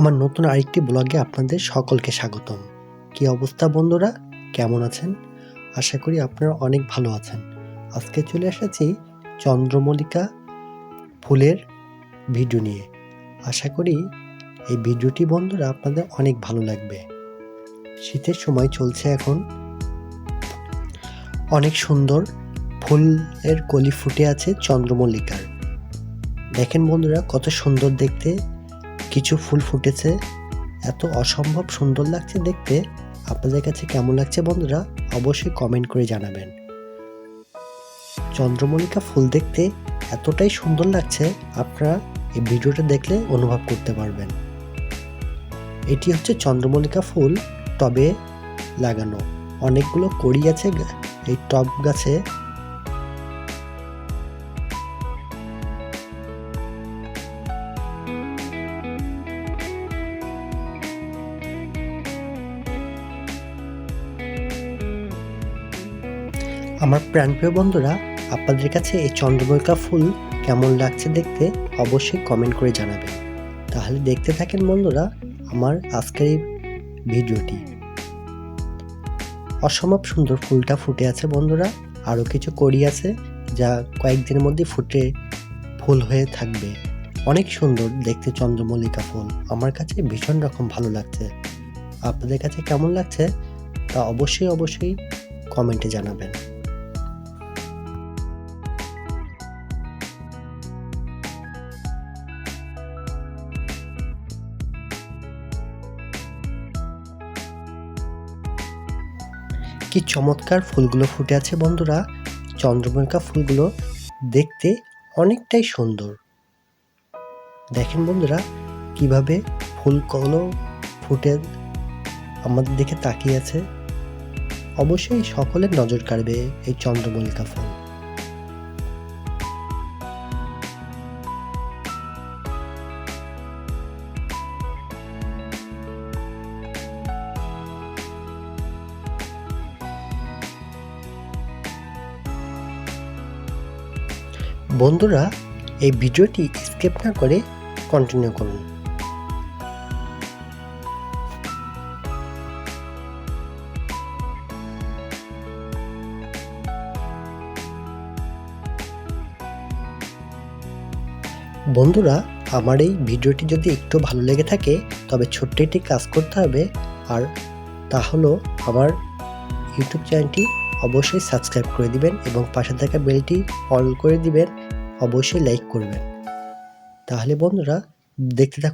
আমার নতুন আরেকটি ব্লগে আপনাদের সকলকে স্বাগতম। কি অবস্থা বন্ধুরা? কেমন আছেন? আশা করি আপনারা অনেক ভালো আছেন। আজকে চলে এসেছি চন্দ্রমল্লিকা ফুলের ভিডিও নিয়ে। আশা করি এই ভিডিওটি বন্ধুরা আপনাদের অনেক ভালো লাগবে। শীতের সময় চলছে এখন। অনেক সুন্দর ফুলের কলি ফুটে আছে চন্দ্রমল্লিকার। দেখেন বন্ধুরা, কত সুন্দর দেখতে। কিছু ফুল ফুটেছে। এত অসম্ভব সুন্দর লাগছে দেখতে। আপনাদের কাছে কেমন লাগছে বন্ধুরা, অবশ্যই কমেন্ট করে জানাবেন। চন্দ্রমল্লিকা ফুল দেখতে এতটাই সুন্দর লাগছে, আপনারা এই ভিডিওটা দেখলে অনুভব করতে পারবেন। এটি হচ্ছে চন্দ্রমল্লিকা ফুল টবে লাগানো। অনেকগুলো কড়ি আছে এই টব গাছে আমার প্রাণপ্রিয় বন্ধুরা, আপনাদের কাছে এই চন্দ্রমল্লিকা ফুল কেমন লাগছে দেখতে অবশ্যই কমেন্ট করে জানাবেন। তাহলে দেখতে থাকেন বন্ধুরা আমার আজকের এই ভিডিওটি। অসম্ভব সুন্দর ফুলটা ফুটে আছে বন্ধুরা, আরও কিছু করি আছে যা কয়েকদিনের মধ্যে ফুটে ফুল হয়ে থাকবে। অনেক সুন্দর দেখতে চন্দ্রমল্লিকা ফুল, আমার কাছে ভীষণ রকম ভালো লাগছে। আপনাদের কাছে কেমন লাগছে তা অবশ্যই অবশ্যই কমেন্টে জানাবেন। কি চমৎকার ফুলগুলো ফুটে আছে বন্ধুরা। চন্দ্রমল্লিকা ফুলগুলো দেখতে অনেকটাই সুন্দর। দেখেন বন্ধুরা, কীভাবে ফুলগুলো ফুটে আমাদের দিকে তাকিয়ে আছে। অবশ্যই সকলের নজর কাড়বে এই চন্দ্রমল্লিকা ফুল। বন্ধুরা, এই ভিডিওটি স্কিপ না করে কন্টিনিউ করুন। বন্ধুরা, আমার এই ভিডিওটি যদি একটু ভালো লেগে থাকে, তবে ছোট্ট একটি কাজ করতে হবে। আর তা হলো, আমার ইউটিউব চ্যানেলটি অবশ্যই সাবস্ক্রাইব করে দিবেন এবং পাশে থাকা বেলটি অল করে দিবেন, অবশ্যই লাইক করবেন। তাহলে বন্ধুরা, দেখতে থাকুন।